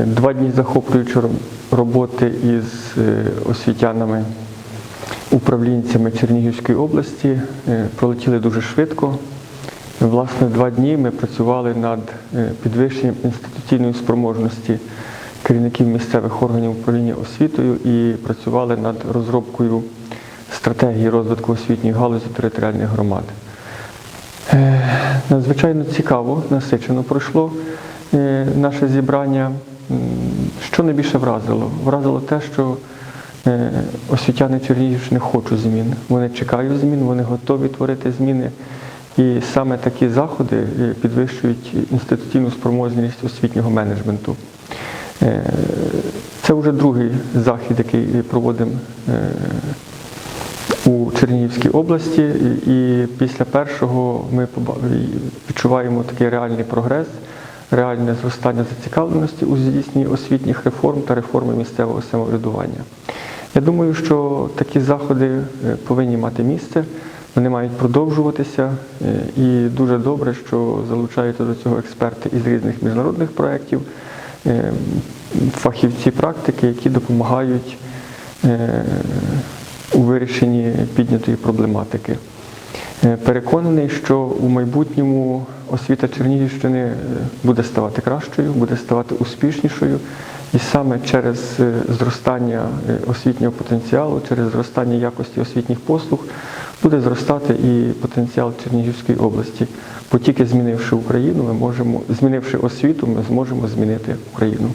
Два дні захоплюючої роб- роботи із е, освітянами, управлінцями Чернігівської області е, пролетіли дуже швидко. Власне, два дні ми працювали над е, підвищенням інституційної спроможності керівників місцевих органів управління освітою і працювали над розробкою стратегії розвитку освітньої галузі територіальних громад. Надзвичайно цікаво, насичено пройшло наше зібрання. Що найбільше вразило? Вразило те, що е, освітяни Чернігівщини хочуть змін. Вони чекають змін, вони готові творити зміни. І саме такі заходи е, підвищують інституційну спроможність освітнього менеджменту. Е, Це вже другий захід, який проводимо у Чернігівській області, і після першого ми відчуваємо такий реальний прогрес, реальне зростання зацікавленості у здійсненні освітніх реформ та реформи місцевого самоврядування. Я думаю, що такі заходи е, повинні мати місце, вони мають продовжуватися, е, і дуже добре, що залучаються до цього експерти із різних міжнародних проєктів, е, фахівці практики, які допомагають у вирішенні піднятої проблематики. Е, Переконаний, що у майбутньому освіта Чернігівщини е, буде ставати кращою, буде ставати успішнішою, і саме через е, зростання освітнього потенціалу, через зростання якості освітніх послуг буде зростати і потенціал Чернігівської області. Бо тільки змінивши Україну, ми можемо, змінивши освіту, ми зможемо змінити Україну.